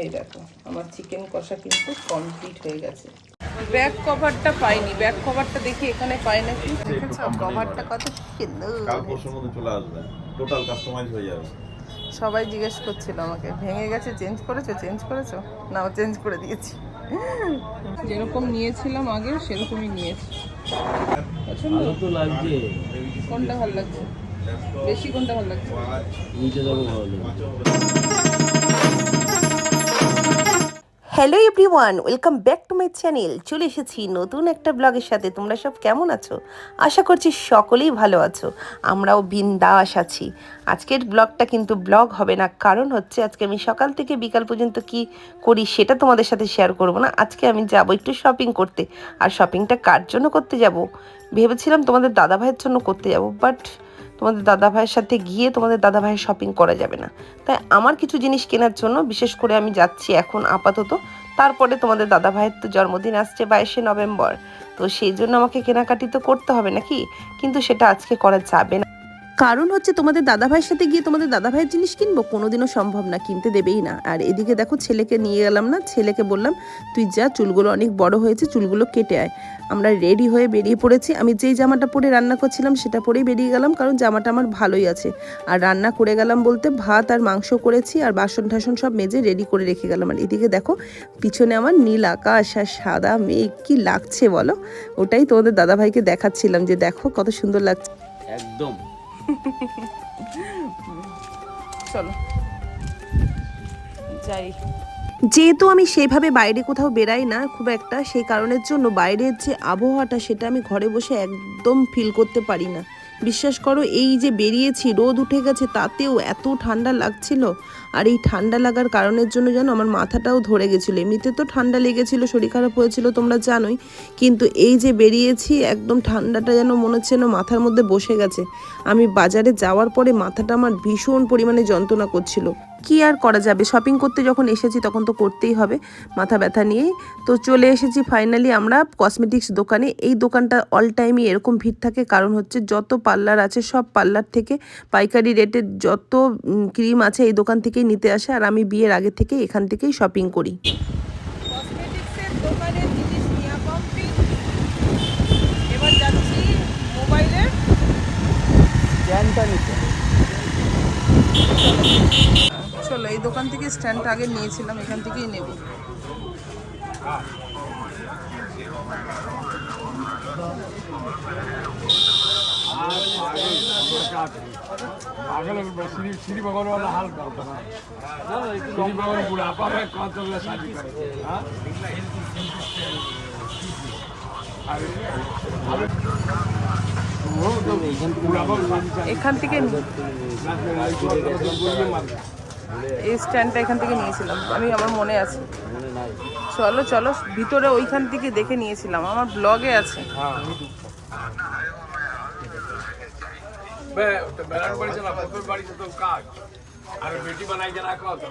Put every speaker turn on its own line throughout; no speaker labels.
এই দেখো আমার চিকেন কষা কিন্তু কমপ্লিট হয়ে গেছে। ব্যাক কভারটা পাইনি ব্যাক কভারটা দেখি এখানে পাই নাকি? দেখেছ কভারটা কত সুন্দর।
কাল পরশুর মধ্যে চলে আসবে। টোটাল কাস্টমাইজ হয়ে যাবে।
সবাই জিজ্ঞেস করছিল আমাকে ভেঙে গেছে চেঞ্জ করেছ চেঞ্জ করেছ? না চেঞ্জ করে দিয়েছি। যেরকম নিয়েছিলাম আগে সেরকমই নিয়েছি। পছন্দ?
তো লাগছে।
কোনটা ভালো লাগছে? বেশি কোনটা ভালো লাগছে?
নিচে যাব ভালো। লাগছে
hello everyone welcome back to my channel চলে এসেছি নতুন একটা ব্লগের সাথে। তোমরা সব কেমন আছো? আশা করছি সকলেই ভালো আছো। আমরাও বিন্দাস আছি। আজকের ব্লগটা কিন্তু ব্লগ হবে না। কারণ হচ্ছে আজকে আমি সকাল থেকে বিকাল পর্যন্ত কি করি সেটা তোমাদের সাথে শেয়ার করব না। আজকে আমি যাব একটু শপিং করতে। আর শপিংটা কার জন্য করতে যাব? ভেবেছিলাম তোমাদের দাদা ভাইয়ের জন্য করতে যাব বাট তোমাদের দাদা ভাইয়ের সাথে গিয়ে তোমাদের দাদা ভাইয়ের শপিং করা যাবে না। তাই আমার কিছু জিনিস কেনার জন্য বিশেষ করে আমি যাচ্ছি এখন আপাতত। তারপরে তোমাদের দাদা ভাইয়ের তো জন্মদিন আসছে বাইশে নভেম্বর। তো সেই জন্য আমাকে কেনাকাটি তো করতে হবে নাকি? কিন্তু সেটা আজকে করা যাবে না। কারণ হচ্ছে তোমাদের দাদা ভাইয়ের সাথে গিয়ে তোমাদের দাদা ভাইয়ের জিনিস কিনবো, কোনোদিনও সম্ভব না, কিনতে দেবেই না। আর এদিকে দেখো, ছেলেকে নিয়ে গেলাম না, ছেলেকে বললাম, তুই যা, চুলগুলো অনেক বড় হয়েছে, চুলগুলো কেটে আয়। আমরা রেডি হয়ে বেরিয়ে পড়েছি। আমি যেই জামাটা পরে রান্না করছিলাম, সেটা পরেই বেরিয়ে গেলাম, কারণ জামাটা আমার ভালোই আছে। আর রান্না করে গেলাম বলতে ভাত আর মাংস করেছি, আর বাসন টাসন সব মেজে রেডি করে রেখে গেলাম। আর এদিকে দেখো, পিছনে আমার নীল আকাশ আর সাদা মেঘ, কি লাগছে বলো? ওটাই তোমাদের দাদাভাইকে দেখাচ্ছিলাম যে দেখো কত সুন্দর লাগছে।
একদম।
চলো। যাই।
যেহেতু আমি সেভাবে বাইরে কোথাও বেরাই না খুব একটা, সেই কারণের জন্য বাইরের যে আবহাওয়াটা সেটা আমি ঘরে বসে একদম ফিল করতে পারি না। বিশ্বাস করো, এই যে বেরিয়েছি, রোদ উঠে গেছে, তাতেও এত ঠান্ডা লাগছিল। আর এই ঠান্ডা লাগার কারণের জন্য যেন আমার মাথাটাও ধরে গেছিল। এমনিতে তো ঠান্ডা লেগেছিল, শরীর খারাপ হয়েছিল, তোমরা জানোই। কিন্তু এই যে বেরিয়েছি, একদম ঠান্ডাটা যেন মনে হচ্ছে না মাথার মধ্যে বসে গেছে। আমি বাজারে যাওয়ার পরে মাথাটা আমার ভীষণ পরিমাণে যন্ত্রণা করছিল। কি আর করা যাবে? শপিং করতে যখন এসেছি তখন তো করতেই হবে মাথা ব্যথা নিয়েই। তো চলে এসেছি ফাইনালি আমরা কসমেটিক্স দোকানে। এই দোকানটা অল টাইমই এরকম ভিড় থাকে কারণ হচ্ছে যত পার্লার আছে সব পার্লার থেকে পাইকারি রেটের যত ক্রিম আছে এই দোকান থেকেই নিতে আসে। আর আমি বিয়ের আগে থেকে এখান থেকেই শপিং করি।
কসমেটিক্সের দোকানের জিনিস নেওয়া কমপ্লিট এবার যাচ্ছি মোবাইলের চলো এই দোকান থেকে স্ট্যান্ডটা আগে নিয়েছিলাম এখান থেকেই নেব
पागल श्री श्री भगवान वाला हाल करता है श्री भगवान बुढ़ापा में कौन चल रहा शादी करे हाँ? अरे वो तो बुढ़ापा में शादी करे
এখান থেকে নি-
बोलिए मत
এই স্ট্যান্ডটা এখান থেকে নিয়েছিলাম। আমি আমার মনে আছে। চলো চলো ভিতরে ওইখান থেকে দেখে নিয়েছিলাম। আমার ব্লগে আছে।
আর বেটি বানাই জানা কত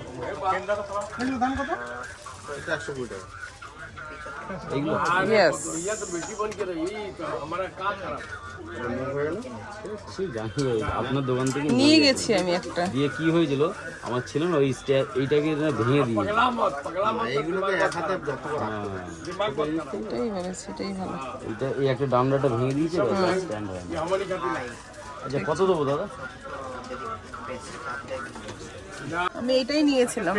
এইগুলো।
ইয়েস
ইয়া তো আপনার দোকান থেকে
নিয়ে গেছি। আমি একটা।
দিয়ে কি হয়েছিল? আমার ছিল না ওই এইটাকে ভেঙে দিয়ে হ্যাঁ। এই একটা ডান্ডাটা ভেঙে দিয়েছে আচ্ছা কত দেবো দাদা?
আমি এটাই নিয়েছিলাম।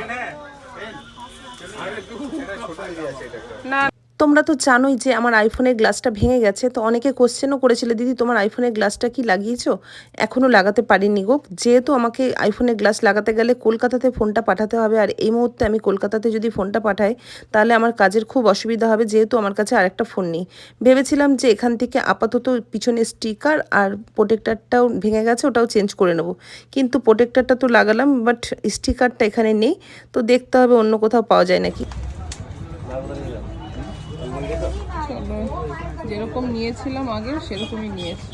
না
তোমরা তো জানোই যে আমার আইফোনের গ্লাসটা ভেঙে গেছে, তো অনেকে কোশ্চেনও করেছিল, দিদি, তোমার আইফোনের গ্লাসটা কি লাগিয়েছো? এখনও লাগাতে পারিনি গো। যেহেতু আমাকে আইফোনের গ্লাস লাগাতে গেলে কলকাতাতে ফোনটা পাঠাতে হবে, আর এই মুহূর্তে আমি কলকাতাতে যদি ফোনটা পাঠাই, তাহলে আমার কাজের খুব অসুবিধা হবে, যেহেতু আমার কাছে আরেকটা ফোন নেই। ভেবেছিলাম যে এখান থেকে আপাতত পিছনে স্টিকার আর প্রোটেক্টারটাও ভেঙে গেছে, ওটাও চেঞ্জ করে নেব। কিন্তু প্রোটেক্টারটা তো লাগালাম বাট স্টিকারটা এখানে নেই, তো দেখতে হবে অন্য কোথাও পাওয়া যায় নাকি।
যেরকম নিয়েছিলাম আগে, সেরকমই নিয়েছি।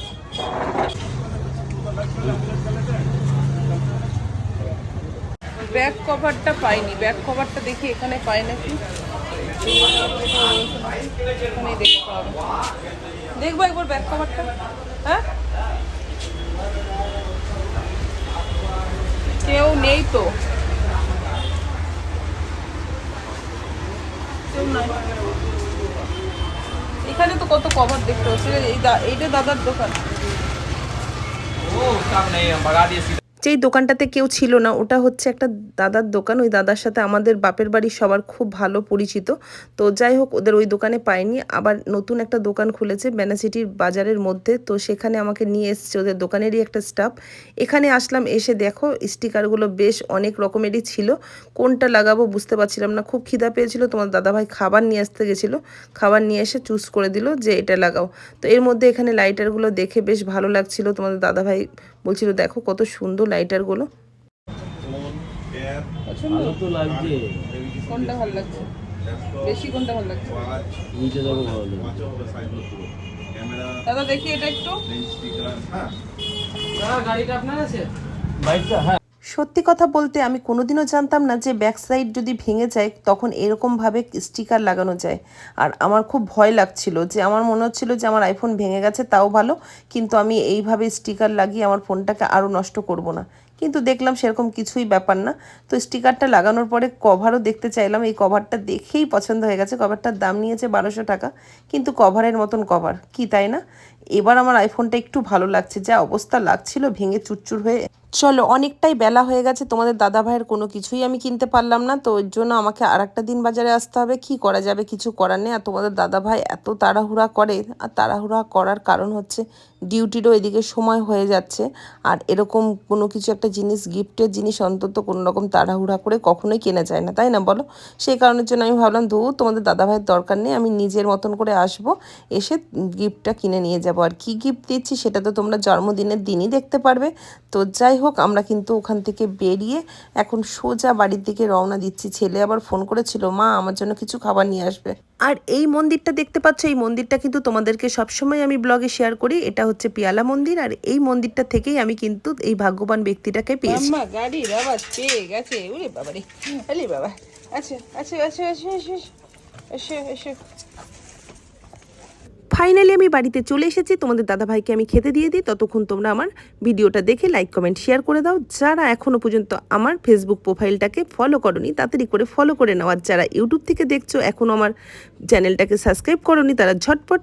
ব্যাক কভারটা পাইনি। ব্যাক কভারটা দেখি এখানে পাই নাকি? হবে দেখব একবার ব্যাক কভারটা। হ্যাঁ? কেউ নেই তো। নাই। এখানে তো কত কভার দেখতে হচ্ছে। এইটা দাদার দোকান।
ও সামনে বাগা দিয়ে
যেই দোকানটাতে কেউ ছিল না, ওটা হচ্ছে একটা দাদার দোকান। ওই দাদার সাথে আমাদের বাপের বাড়ির সবার খুব ভালো পরিচিত। তো যাই হোক, ওদের ওই দোকানে পাইনি। আবার নতুন একটা দোকান খুলেছে বেনাসিটির বাজারের মধ্যে। তো সেখানে আমাকে নিয়ে এসছে ওদের দোকানেরই একটা স্টাফ এখানে আসলাম, এসে দেখো, স্টিকারগুলো বেশ অনেক রকমেরই ছিল। কোনটা লাগাবো বুঝতে পারছিলাম না। খুব খিদা পেয়েছিল, তোমার দাদাভাই খাবার নিয়ে আসতে গেছিল। খাবার নিয়ে এসে চুজ করে দিল যে এটা লাগাও। তো এর মধ্যে এখানে লাইটারগুলো দেখে বেশ ভালো লাগছিল। তোমাদের দাদাভাই বলছিল, দেখো কত সুন্দর লাইটারগুলো
কোনটা ভালো লাগছে? বেশি কোনটা ভালো লাগছে?
নিচে দেখো ভালো
দাদা দেখি এটা একটু।
গাড়িটা হ্যাঁ
गाड़ी আপনার আছে
বাইকটা হ্যাঁ।
সত্যি কথা বলতে আমি কোনোদিনও জানতাম না যে ব্যাক সাইড যদি ভেঙে যায়, তখন এরকমভাবে স্টিকার লাগানো যায়। আর আমার খুব ভয় লাগছিল যে, আমার মনে হচ্ছিল যে আমার আইফোন ভেঙে গেছে, তাও ভালো। কিন্তু আমি এইভাবে স্টিকার লাগিয়ে আমার ফোনটাকে আরও নষ্ট করব না। কিন্তু দেখলাম সেরকম কিছুই ব্যাপার না। তো স্টিকারটা লাগানোর পরে কভারও দেখতে চাইলাম। এই কভারটা দেখেই পছন্দ হয়ে গেছে। কভারটার দাম নিয়েছে বারোশো টাকা। কিন্তু কভারের মতন কভার কি তাই না? এবার আমার আইফোনটা একটু ভালো লাগছে। যা অবস্থা লাগছিল ভেঙে চুরচুর হয়ে। চলো, অনেকটাই বেলা হয়ে গেছে। তোমাদের দাদা ভাইয়ের কোনো কিছুই আমি কিনতে পারলাম না। তো ওর জন্য আমাকে আর একটা দিন বাজারে আসতে হবে। কি করা যাবে? কিছু করার নেই। আর তোমাদের দাদা ভাই এত তাড়াহুড়া করে। আর তাড়াহুড়া করার কারণ হচ্ছে ডিউটিরও এদিকে সময় হয়ে যাচ্ছে। আর এরকম কোনো কিছু একটা জিনিস গিফটের জিনিস অন্তত কোনো রকম তাড়াহুড়া করে কখনোই কেনা যায় না, তাই না বলো? সেই কারণের জন্য আমি ভাবলাম ধু তোমাদের দাদা ভাইয়ের দরকার নেই, আমি নিজের মতন করে আসব, এসে গিফটটা কিনে নিয়ে যাব। আর কি গিফট দিচ্ছি সেটা তো তোমরা জন্মদিনের দিনই দেখতে পারবে। তো যাই হোক, আমরা কিন্তু ওখান থেকে বেরিয়ে এখন সোজা বাড়ির দিকে রওনা দিচ্ছি। ছেলে আবার ফোন করেছিল, মা, আমার জন্য কিছু খাবার নিয়ে আসবে। আর এই মন্দিরটা দেখতে পাচ্ছ এই মন্দিরটা কিন্তু তোমাদেরকে সবসময় আমি ব্লগে শেয়ার করি এটা হচ্ছে পিয়ালা মন্দির আর এই মন্দিরটা থেকেই আমি কিন্তু এই ভাগ্যবান ব্যক্তিটাকে পেয়েছি
বাবা গাড়ির আওয়াজ পেয়ে গেছে ওরে বাবা রে বাবা আচ্ছা আচ্ছা আচ্ছা আচ্ছা আচ্ছা আচ্ছা
ফাইনালি আমি বাড়িতে চলে এসেছি। তোমাদের দাদাভাইকে আমি খেতে দিয়ে দিই। ততক্ষণ তোমরা আমার ভিডিওটা দেখে লাইক কমেন্ট শেয়ার করে দাও। যারা এখনও পর্যন্ত আমার ফেসবুক প্রোফাইলটাকে ফলো করনি, তাড়াতাড়ি করে ফলো করে নাও। আর যারা ইউটিউব থেকে দেখছ এখনও আমার চ্যানেলটাকে সাবস্ক্রাইব করনি, তারা ঝটপট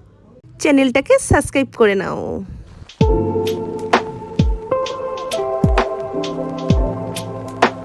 চ্যানেলটাকে সাবস্ক্রাইব করে নাও।